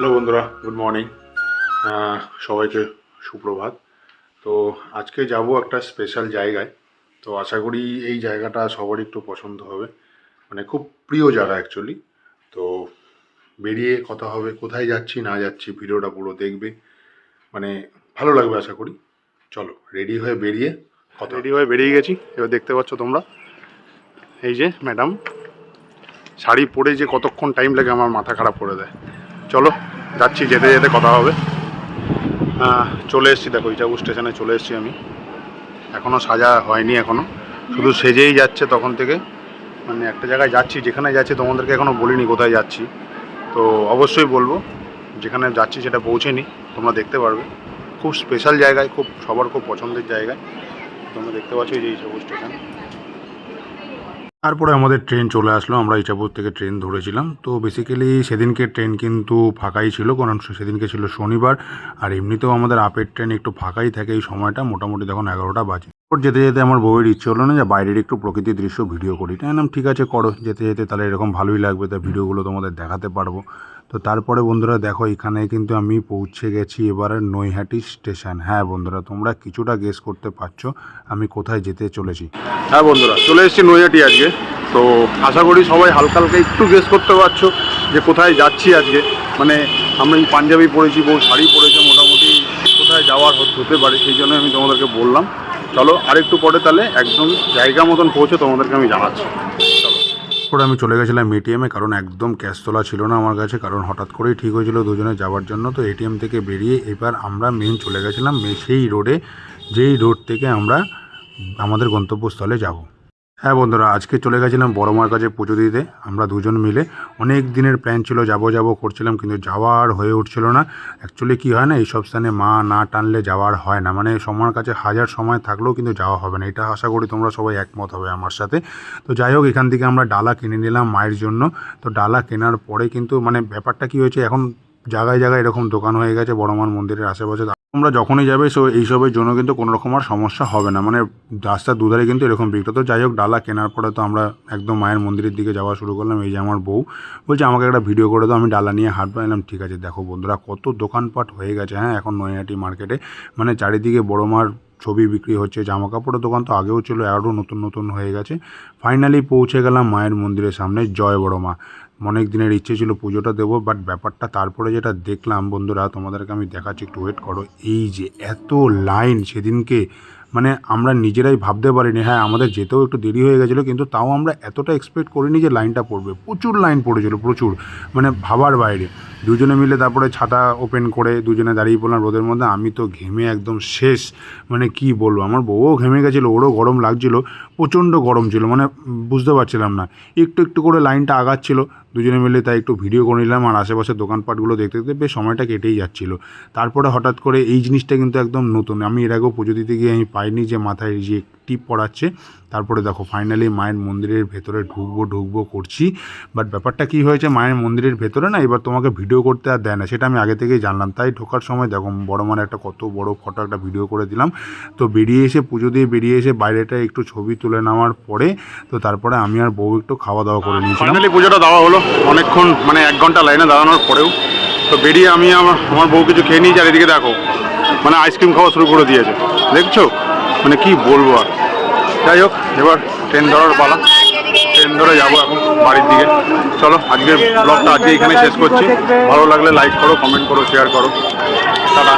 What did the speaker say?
Hello বন্ধুরা good morning সবাইকে সুপ্রভাত। তো আজকে যাব একটা স্পেশাল জায়গায়। তো আশা করি এই জায়গাটা সবারই একটু পছন্দ হবে। মানে খুব প্রিয় জায়গা অ্যাকচুয়ালি তো বেরিয়ে কথা হবে, কোথায় যাচ্ছি, না যাচ্ছি, ভিডিওটা পুরো দেখবে। মানে ভালো লাগবে আশা করি। চলো রেডি হয়ে বেরিয়ে কথা। রেডি হয়ে বেরিয়ে গেছি। এবার দেখতে পাচ্ছ তোমরা। এই যে ম্যাডাম শাড়ি পরে যে কতক্ষণ টাইম লাগে, আমার মাথা খারাপ করে দেয়। চলো যাচ্ছি, যেতে যেতে কথা হবে। চলে এসেছি, দেখো ইটাবু স্টেশনে চলে এসেছি আমি। এখনও সাজা হয়নি এখনও শুধু সেজেই যাচ্ছে তখন থেকে। মানে একটা জায়গায় যাচ্ছি, যেখানে যাচ্ছি তোমাদেরকে এখনও বলিনি কোথায় যাচ্ছি। তো অবশ্যই বলব, যেখানে যাচ্ছি সেটা পৌঁছেনি, তোমরা দেখতে পারবে। খুব স্পেশাল জায়গায়, খুব, সবার খুব পছন্দের জায়গায়। তোমরা দেখতে পাচ্ছ এই যে ইটাবু স্টেশন। তারপরে আমাদের ট্রেন চলে আসলো, আমরা ইচাপুর থেকে ট্রেন ধরেছিলাম। তো বেসিক্যালি সেদিনকে ট্রেন কিন্তু ফাঁকাই ছিল, কারণ সেদিনকে ছিল শনিবার, আর এমনিতেও আমাদের আপের ট্রেন একটু ফাঁকাই থাকে এই সময়টা। মোটামুটি তখন এগারোটা বাজে। ওর যেতে যেতে আমার বউয়ের ইচ্ছে হলো না যে বাইরের একটু প্রকৃতির দৃশ্য ভিডিও করি। তাই ঠিক আছে, করো। যেতে যেতে তাহলে এরকম ভালোই লাগবে, তা ভিডিওগুলো তোমাদের দেখাতে পারব। তো তারপরে বন্ধুরা দেখো, এখানে কিন্তু আমি পৌঁছে গেছি এবারে নৈহাটি স্টেশন। হ্যাঁ বন্ধুরা, তোমরা কিছুটা গেস করতে পারছ আমি কোথায় যেতে চলেছি। হ্যাঁ বন্ধুরা, চলে এসেছি নৈহাটি আজকে। তো আশা করি সবাই হালকা হালকা একটু গেস করতে পারছ যে কোথায় যাচ্ছি আজকে। মানে আমরা পাঞ্জাবি পরেছি, বউ শাড়ি পরেছে, মোটামুটি কোথায় যাওয়ার হতে পারে, সেই জন্য আমি তোমাদেরকে বললাম। চলো আরেকটু পরে তাহলে একদম জায়গা মতন পৌঁছে তোমাদেরকে আমি জানাচ্ছি। চলো। পরে আমি চলে গেছিলাম এটিএমে কারণ একদম ক্যাশ তোলা ছিল না আমার কাছে, কারণ হঠাৎ করেই ঠিক হয়েছিল দুজনে যাওয়ার জন্য। তো এটিএম থেকে বেরিয়ে এবার আমরা মেন চলে গেছিলাম সেই রোডে যেই রোড থেকে আমরা আমাদের গন্তব্যস্থলে যাব। হ্যাঁ বন্ধুরা, আজকে চলে গেছিলাম বড় মার কাছে পুজো দিতে। আমরা দুজন মিলে অনেক দিনের প্ল্যান ছিল, যাব যাব করছিলাম, কিন্তু যাওয়ার হয়ে উঠছিল না। অ্যাকচুয়ালি কী হয় না এইসব স্থানে মা না টানলে যাওয়ার হয় না। মানে সময়ের কাছে হাজার সময় থাকলেও কিন্তু যাওয়া হবে না। এটা আশা করি তোমরা সবাই একমত হবে আমার সাথে। তো যাই হোক, এখান থেকে আমরা ডালা কিনে নিলাম মায়ের জন্য। তো ডালা কেনার পরে কিন্তু মানে ব্যাপারটা কী হয়েছে, এখন জায়গায় জায়গায় এরকম দোকান হয়ে গেছে বড় মার মন্দিরের আশেপাশে। তোমরা যখনই যাবে সো এইসবের জন্য কিন্তু কোনো রকম আর সমস্যা হবে না। মানে রাস্তার দুধারে কিন্তু এরকম বিক্রি তো যাই হোক, ডালা কেনার পরে তো আমরা একদম মায়ের মন্দিরের দিকে যাওয়া শুরু করলাম। এই যে আমার বউ বলছে, আমাকে একটা ভিডিও করে দাও, আমি ডালা নিয়ে হাঁটবো। এলাম ঠিক আছে, দেখো বন্ধুরা, কত দোকানপাট হয়ে গেছে। হ্যাঁ এখন নৈহাটি মার্কেটে। মানে চারিদিকে বড় মার ছবি বিক্রি হচ্ছে। জামা কাপড়ের দোকান তো আগেও ছিল আরও নতুন নতুন হয়ে গেছে। ফাইনালি পৌঁছে গেলাম মায়ের মন্দিরের সামনে, জয় বড় মা। অনেক দিনের ইচ্ছে ছিল পুজোটা দেবো বাট ব্যাপারটা তারপরে যেটা দেখলাম, বন্ধুরা, তোমাদেরকে আমি দেখাচ্ছি, একটু ওয়েট করো। এই যে এত লাইন সেদিনকে মানে আমরা নিজেরাই ভাবতে পারিনি হ্যাঁ আমাদের যেতেও একটু দেরি হয়ে গেছিল, কিন্তু তাও আমরা এতটা এক্সপেক্ট করিনি যে লাইনটা পড়বে। প্রচুর লাইন পড়েছিল, প্রচুর মানে ভাবার বাইরে। দুজনে মিলে তারপরে ছাতা ওপেন করে দুজনে দাঁড়িয়ে পড়লাম রোদের মধ্যে, আমি তো ঘেমে একদম শেষ মানে কি বলব, আমার বউও ঘেমে গেছিল, ওরও গরম লাগছিল, প্রচণ্ড গরম ছিল মানে বুঝতে পারছিলাম না। একটু একটু করে লাইনটা আগাচ্ছিল দুজনে মিলে তাই একটু ভিডিও করে নিলাম আর আশেপাশের দোকানপাটগুলো দেখতে দেখতে বেশ সময়টা কেটেই যাচ্ছিল। তারপরে হঠাৎ করে এই জিনিসটা কিন্তু একদম নতুন। আমি এর আগেও পুজো দিতে গিয়ে আমি পাইনি যে মাথায় যে টিপ পড়াচ্ছে। তারপরে দেখো ফাইনালি মায়ের মন্দিরের ভেতরে ঢুকবো ঢুকবো করছি। বাট ব্যাপারটা কি হয়েছে, মায়ের মন্দিরের ভেতরে না এবার তোমাকে ভিডিও করতে আর দেয় না। সেটা আমি আগে থেকেই জানলাম। তাই ঢোকার সময় দেখো, বড় মানে একটা কত বড় ফটো একটা ভিডিও করে দিলাম। তো বেরিয়ে এসে পুজো দিয়ে বেরিয়ে এসে বাইরেটা একটু ছবি তুলে নেওয়ার পরে, তো তারপরে আমি আর বউ একটু খাওয়া দাওয়া করে নিয়েছিলাম। ফাইনালি পুজোটা দেওয়া হলো। অনেকক্ষণ মানে এক ঘণ্টা লাইনে দাঁড়ানোর পরেও। তো বেরিয়ে আমি আমার আমার বউ কিছু খেয়ে নিয়েছি, আর এদিকে দেখো মানে আইসক্রিম খাওয়া শুরু করে দিয়েছে। দেখছ? মানে কি বলব আর। যাই হোক, এবার ট্রেন ধরার পালা। ট্রেন ধরে যাব এখন বাড়ির দিকে। চলো, আজকের ব্লগটা আজকে এখানে শেষ করছি। ভালো লাগলে লাইক করো কমেন্ট করো শেয়ার করো। টাটা।